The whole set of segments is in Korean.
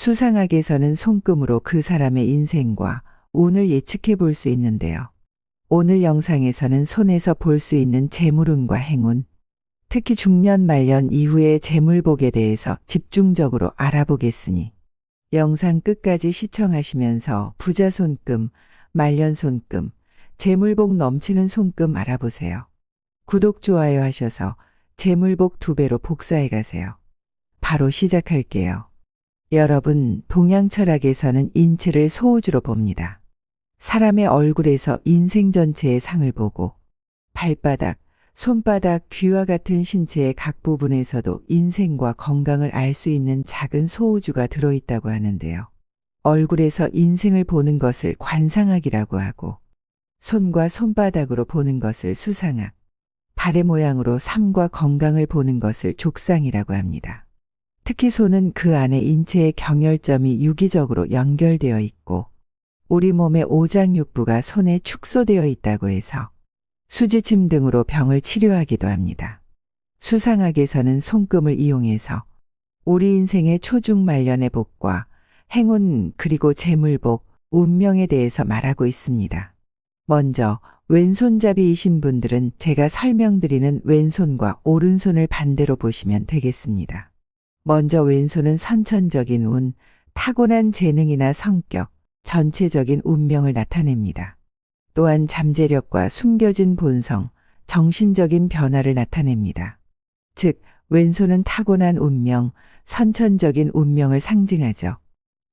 수상학에서는 손금으로 그 사람의 인생과 운을 예측해 볼 수 있는데요. 오늘 영상에서는 손에서 볼 수 있는 재물운과 행운, 특히 중년 말년 이후의 재물복에 대해서 집중적으로 알아보겠으니 영상 끝까지 시청하시면서 부자 손금, 말년 손금, 재물복 넘치는 손금 알아보세요. 구독, 좋아요 하셔서 재물복 두 배로 복사해 가세요. 바로 시작할게요. 여러분, 동양 철학에서는 인체를 소우주로 봅니다. 사람의 얼굴에서 인생 전체의 상을 보고 발바닥, 손바닥, 귀와 같은 신체의 각 부분에서도 인생과 건강을 알 수 있는 작은 소우주가 들어있다고 하는데요. 얼굴에서 인생을 보는 것을 관상학이라고 하고 손과 손바닥으로 보는 것을 수상학, 발의 모양으로 삶과 건강을 보는 것을 족상이라고 합니다. 특히 손은 그 안에 인체의 경혈점이 유기적으로 연결되어 있고 우리 몸의 오장육부가 손에 축소되어 있다고 해서 수지침 등으로 병을 치료하기도 합니다. 수상학에서는 손금을 이용해서 우리 인생의 초중 말년의 복과 행운 그리고 재물복, 운명에 대해서 말하고 있습니다. 먼저 왼손잡이이신 분들은 제가 설명드리는 왼손과 오른손을 반대로 보시면 되겠습니다. 먼저 왼손은 선천적인 운, 타고난 재능이나 성격, 전체적인 운명을 나타냅니다. 또한 잠재력과 숨겨진 본성, 정신적인 변화를 나타냅니다. 즉, 왼손은 타고난 운명, 선천적인 운명을 상징하죠.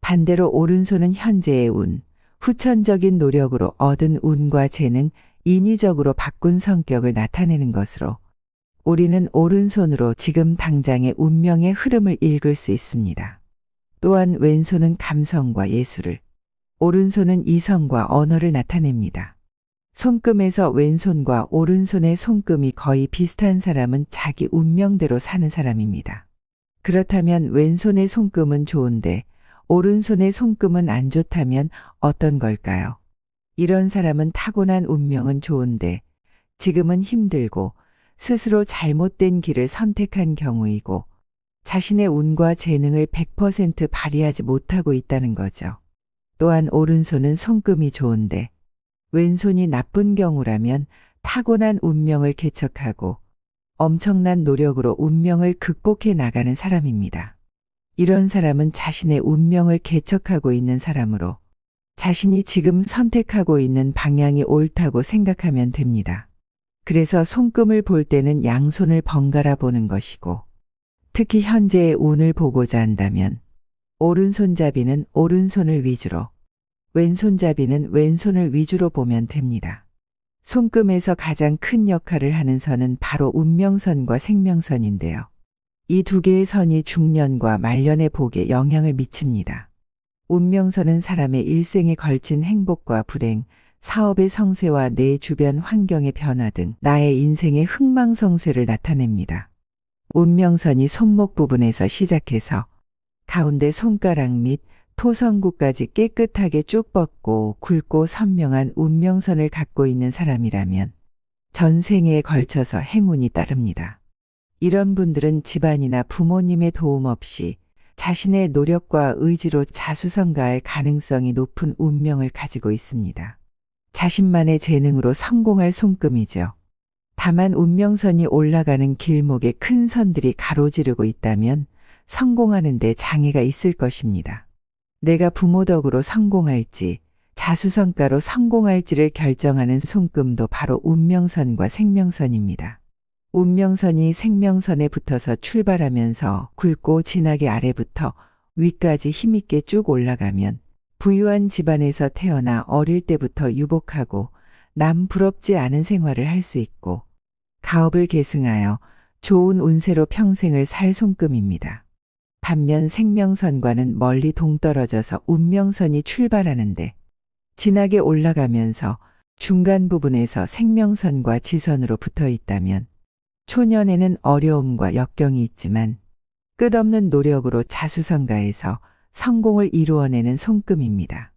반대로 오른손은 현재의 운, 후천적인 노력으로 얻은 운과 재능, 인위적으로 바꾼 성격을 나타내는 것으로 우리는 오른손으로 지금 당장의 운명의 흐름을 읽을 수 있습니다. 또한 왼손은 감성과 예술을, 오른손은 이성과 언어를 나타냅니다. 손금에서 왼손과 오른손의 손금이 거의 비슷한 사람은 자기 운명대로 사는 사람입니다. 그렇다면 왼손의 손금은 좋은데 오른손의 손금은 안 좋다면 어떤 걸까요? 이런 사람은 타고난 운명은 좋은데 지금은 힘들고 스스로 잘못된 길을 선택한 경우이고 자신의 운과 재능을 100% 발휘하지 못하고 있다는 거죠. 또한 오른손은 손금이 좋은데 왼손이 나쁜 경우라면 타고난 운명을 개척하고 엄청난 노력으로 운명을 극복해 나가는 사람입니다. 이런 사람은 자신의 운명을 개척하고 있는 사람으로 자신이 지금 선택하고 있는 방향이 옳다고 생각하면 됩니다. 그래서 손금을 볼 때는 양손을 번갈아 보는 것이고 특히 현재의 운을 보고자 한다면 오른손잡이는 오른손을 위주로 왼손잡이는 왼손을 위주로 보면 됩니다. 손금에서 가장 큰 역할을 하는 선은 바로 운명선과 생명선인데요. 이 두 개의 선이 중년과 말년의 복에 영향을 미칩니다. 운명선은 사람의 일생에 걸친 행복과 불행, 사업의 성쇠와 내 주변 환경의 변화 등 나의 인생의 흥망성쇠를 나타냅니다. 운명선이 손목 부분에서 시작해서 가운데 손가락 및 토성구까지 깨끗하게 쭉 뻗고 굵고 선명한 운명선을 갖고 있는 사람이라면 전생에 걸쳐서 행운이 따릅니다. 이런 분들은 집안이나 부모님의 도움 없이 자신의 노력과 의지로 자수성가할 가능성이 높은 운명을 가지고 있습니다. 자신만의 재능으로 성공할 손금이죠. 다만 운명선이 올라가는 길목에 큰 선들이 가로지르고 있다면 성공하는데 장애가 있을 것입니다. 내가 부모 덕으로 성공할지 자수성가로 성공할지를 결정하는 손금도 바로 운명선과 생명선입니다. 운명선이 생명선에 붙어서 출발하면서 굵고 진하게 아래부터 위까지 힘있게 쭉 올라가면 부유한 집안에서 태어나 어릴 때부터 유복하고 남 부럽지 않은 생활을 할 수 있고 가업을 계승하여 좋은 운세로 평생을 살 손금입니다. 반면 생명선과는 멀리 동떨어져서 운명선이 출발하는데 진하게 올라가면서 중간 부분에서 생명선과 지선으로 붙어 있다면 초년에는 어려움과 역경이 있지만 끝없는 노력으로 자수성가해서 성공을 이루어내는 손금입니다.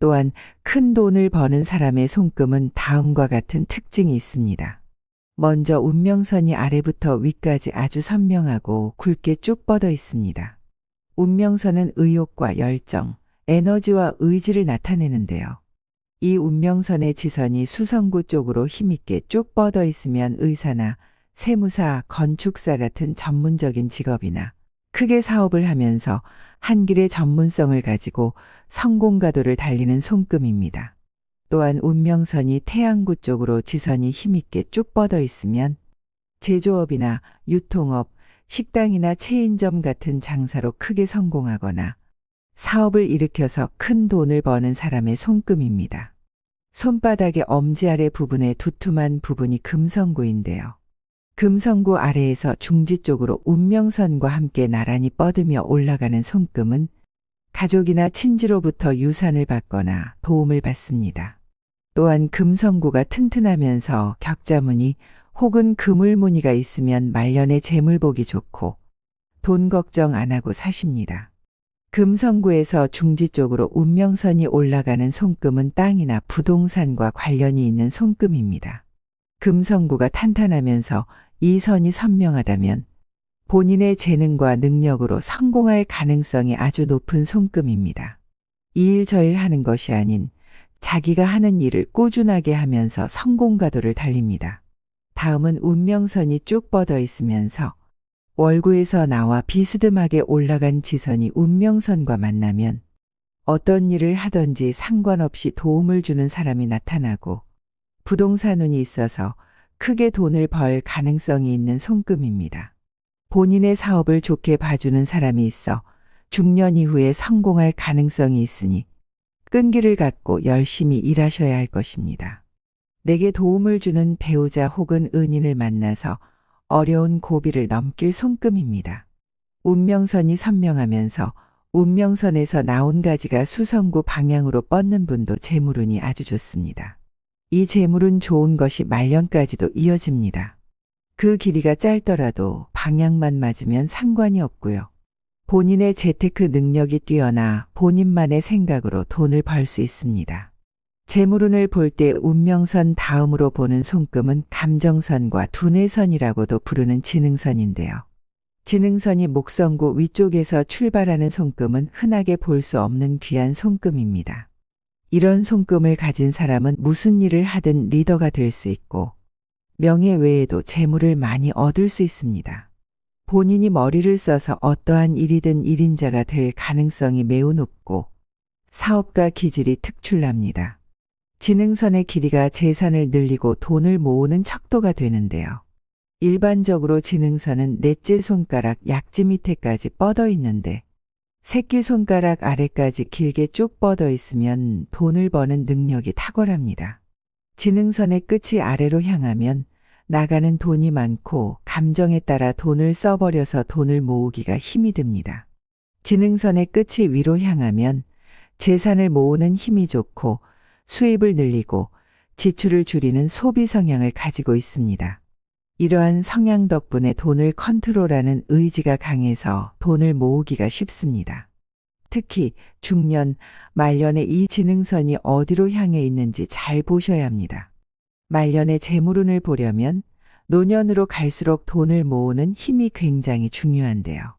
또한 큰 돈을 버는 사람의 손금은 다음과 같은 특징이 있습니다. 먼저 운명선이 아래부터 위까지 아주 선명하고 굵게 쭉 뻗어 있습니다. 운명선은 의욕과 열정, 에너지와 의지를 나타내는데요. 이 운명선의 지선이 수성구 쪽으로 힘있게 쭉 뻗어 있으면 의사나 세무사, 건축사 같은 전문적인 직업이나 크게 사업을 하면서 한 길의 전문성을 가지고 성공가도를 달리는 손금입니다. 또한 운명선이 태양구 쪽으로 지선이 힘있게 쭉 뻗어 있으면 제조업이나 유통업, 식당이나 체인점 같은 장사로 크게 성공하거나 사업을 일으켜서 큰 돈을 버는 사람의 손금입니다. 손바닥의 엄지 아래 부분의 두툼한 부분이 금성구인데요. 금성구 아래에서 중지 쪽으로 운명선과 함께 나란히 뻗으며 올라가는 손금은 가족이나 친지로부터 유산을 받거나 도움을 받습니다. 또한 금성구가 튼튼하면서 격자무늬 혹은 그물무늬가 있으면 말년에 재물 보기 좋고 돈 걱정 안 하고 사십니다. 금성구에서 중지 쪽으로 운명선이 올라가는 손금은 땅이나 부동산과 관련이 있는 손금입니다. 금성구가 탄탄하면서 이 선이 선명하다면 본인의 재능과 능력으로 성공할 가능성이 아주 높은 손금입니다. 이 일 저 일 하는 것이 아닌 자기가 하는 일을 꾸준하게 하면서 성공가도를 달립니다. 다음은 운명선이 쭉 뻗어 있으면서 월구에서 나와 비스듬하게 올라간 지선이 운명선과 만나면 어떤 일을 하든지 상관없이 도움을 주는 사람이 나타나고 부동산 운이 있어서 크게 돈을 벌 가능성이 있는 손금입니다. 본인의 사업을 좋게 봐주는 사람이 있어 중년 이후에 성공할 가능성이 있으니 끈기를 갖고 열심히 일하셔야 할 것입니다. 내게 도움을 주는 배우자 혹은 은인을 만나서 어려운 고비를 넘길 손금입니다. 운명선이 선명하면서 운명선에서 나온 가지가 수성구 방향으로 뻗는 분도 재물운이 아주 좋습니다. 이 재물은 좋은 것이 말년까지도 이어집니다. 그 길이가 짧더라도 방향만 맞으면 상관이 없고요. 본인의 재테크 능력이 뛰어나 본인만의 생각으로 돈을 벌 수 있습니다. 재물운을 볼 때 운명선 다음으로 보는 손금은 감정선과 두뇌선이라고도 부르는 지능선인데요. 지능선이 목성구 위쪽에서 출발하는 손금은 흔하게 볼 수 없는 귀한 손금입니다. 이런 손금을 가진 사람은 무슨 일을 하든 리더가 될 수 있고 명예 외에도 재물을 많이 얻을 수 있습니다. 본인이 머리를 써서 어떠한 일이든 일인자가 될 가능성이 매우 높고 사업가 기질이 특출납니다. 지능선의 길이가 재산을 늘리고 돈을 모으는 척도가 되는데요. 일반적으로 지능선은 넷째 손가락 약지 밑에까지 뻗어 있는데 새끼 손가락 아래까지 길게 쭉 뻗어 있으면 돈을 버는 능력이 탁월합니다. 지능선의 끝이 아래로 향하면 나가는 돈이 많고 감정에 따라 돈을 써버려서 돈을 모으기가 힘이 듭니다. 지능선의 끝이 위로 향하면 재산을 모으는 힘이 좋고 수입을 늘리고 지출을 줄이는 소비 성향을 가지고 있습니다. 이러한 성향 덕분에 돈을 컨트롤하는 의지가 강해서 돈을 모으기가 쉽습니다. 특히 중년, 말년에 이 지능선이 어디로 향해 있는지 잘 보셔야 합니다. 말년의 재물운을 보려면 노년으로 갈수록 돈을 모으는 힘이 굉장히 중요한데요.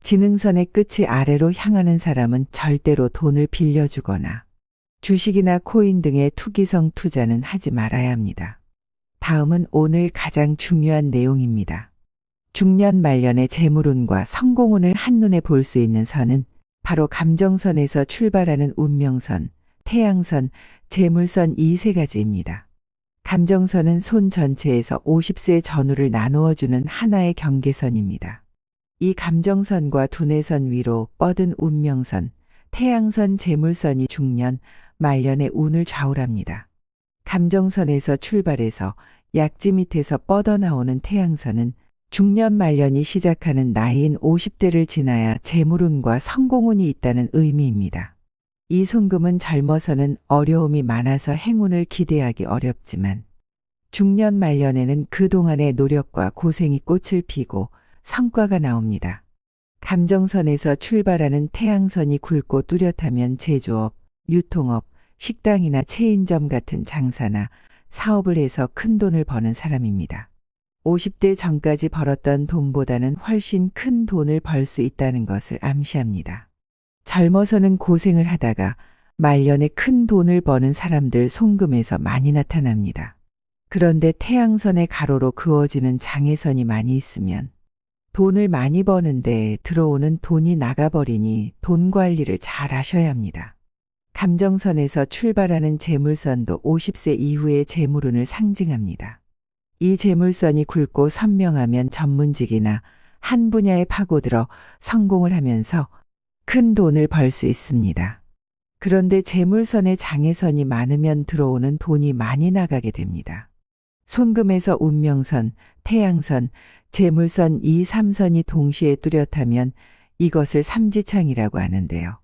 지능선의 끝이 아래로 향하는 사람은 절대로 돈을 빌려주거나 주식이나 코인 등의 투기성 투자는 하지 말아야 합니다. 다음은 오늘 가장 중요한 내용입니다. 중년 말년의 재물운과 성공운을 한눈에 볼 수 있는 선은 바로 감정선에서 출발하는 운명선, 태양선, 재물선 이 세 가지입니다. 감정선은 손 전체에서 50세 전후를 나누어 주는 하나의 경계선입니다. 이 감정선과 두뇌선 위로 뻗은 운명선, 태양선 재물선이 중년, 말년의 운을 좌우합니다. 감정선에서 출발해서 약지 밑에서 뻗어나오는 태양선은 중년 말년이 시작하는 나이인 50대를 지나야 재물운과 성공운이 있다는 의미입니다. 이 손금은 젊어서는 어려움이 많아서 행운을 기대하기 어렵지만 중년 말년에는 그동안의 노력과 고생이 꽃을 피고 성과가 나옵니다. 감정선에서 출발하는 태양선이 굵고 뚜렷하면 제조업, 유통업, 식당이나 체인점 같은 장사나 사업을 해서 큰 돈을 버는 사람입니다. 50대 전까지 벌었던 돈보다는 훨씬 큰 돈을 벌 수 있다는 것을 암시합니다. 젊어서는 고생을 하다가 말년에 큰 돈을 버는 사람들 송금에서 많이 나타납니다. 그런데 태양선의 가로로 그어지는 장애선이 많이 있으면 돈을 많이 버는데 들어오는 돈이 나가버리니 돈 관리를 잘 하셔야 합니다. 감정선에서 출발하는 재물선도 50세 이후의 재물운을 상징합니다. 이 재물선이 굵고 선명하면 전문직이나 한 분야에 파고들어 성공을 하면서 큰 돈을 벌 수 있습니다. 그런데 재물선에 장애선이 많으면 들어오는 돈이 많이 나가게 됩니다. 손금에서 운명선, 태양선, 재물선 이 3선이 동시에 뚜렷하면 이것을 삼지창이라고 하는데요.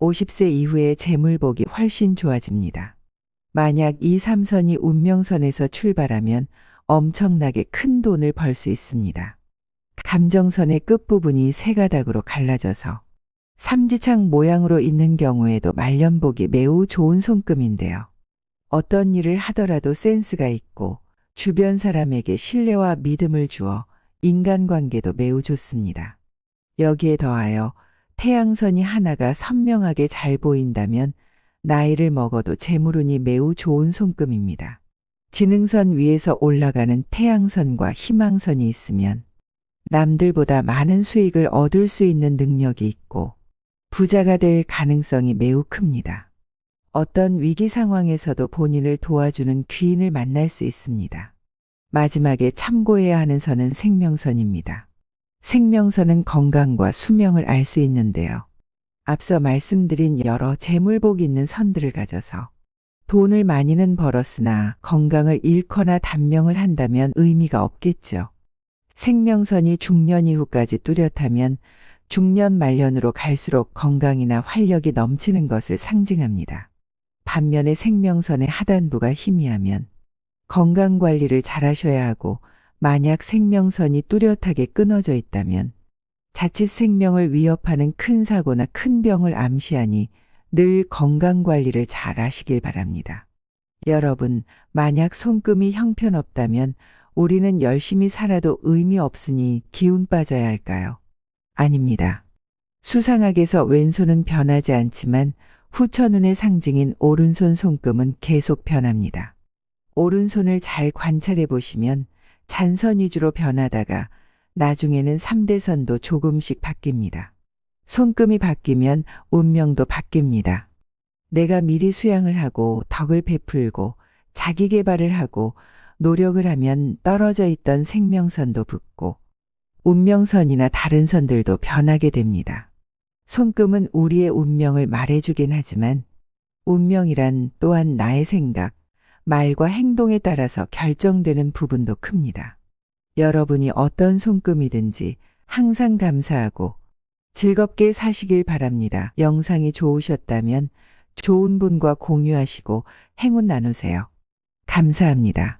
50세 이후에 재물복이 훨씬 좋아집니다. 만약 이 3선이 운명선에서 출발하면 엄청나게 큰 돈을 벌 수 있습니다. 감정선의 끝부분이 세 가닥으로 갈라져서 삼지창 모양으로 있는 경우에도 말년복이 매우 좋은 손금인데요. 어떤 일을 하더라도 센스가 있고 주변 사람에게 신뢰와 믿음을 주어 인간관계도 매우 좋습니다. 여기에 더하여 태양선이 하나가 선명하게 잘 보인다면 나이를 먹어도 재물운이 매우 좋은 손금입니다. 지능선 위에서 올라가는 태양선과 희망선이 있으면 남들보다 많은 수익을 얻을 수 있는 능력이 있고 부자가 될 가능성이 매우 큽니다. 어떤 위기 상황에서도 본인을 도와주는 귀인을 만날 수 있습니다. 마지막에 참고해야 하는 선은 생명선입니다. 생명선은 건강과 수명을 알 수 있는데요. 앞서 말씀드린 여러 재물복 있는 선들을 가져서 돈을 많이는 벌었으나 건강을 잃거나 단명을 한다면 의미가 없겠죠. 생명선이 중년 이후까지 뚜렷하면 중년 말년으로 갈수록 건강이나 활력이 넘치는 것을 상징합니다. 반면에 생명선의 하단부가 희미하면 건강 관리를 잘 하셔야 하고 만약 생명선이 뚜렷하게 끊어져 있다면 자칫 생명을 위협하는 큰 사고나 큰 병을 암시하니 늘 건강 관리를 잘 하시길 바랍니다. 여러분, 만약 손금이 형편없다면 우리는 열심히 살아도 의미 없으니 기운 빠져야 할까요? 아닙니다. 수상학에서 왼손은 변하지 않지만 후천운의 상징인 오른손 손금은 계속 변합니다. 오른손을 잘 관찰해 보시면 잔선 위주로 변하다가 나중에는 3대선도 조금씩 바뀝니다. 손금이 바뀌면 운명도 바뀝니다. 내가 미리 수양을 하고 덕을 베풀고 자기 개발을 하고 노력을 하면 떨어져 있던 생명선도 붙고 운명선이나 다른 선들도 변하게 됩니다. 손금은 우리의 운명을 말해주긴 하지만 운명이란 또한 나의 생각, 말과 행동에 따라서 결정되는 부분도 큽니다. 여러분이 어떤 손금이든지 항상 감사하고 즐겁게 사시길 바랍니다. 영상이 좋으셨다면 좋은 분과 공유하시고 행운 나누세요. 감사합니다.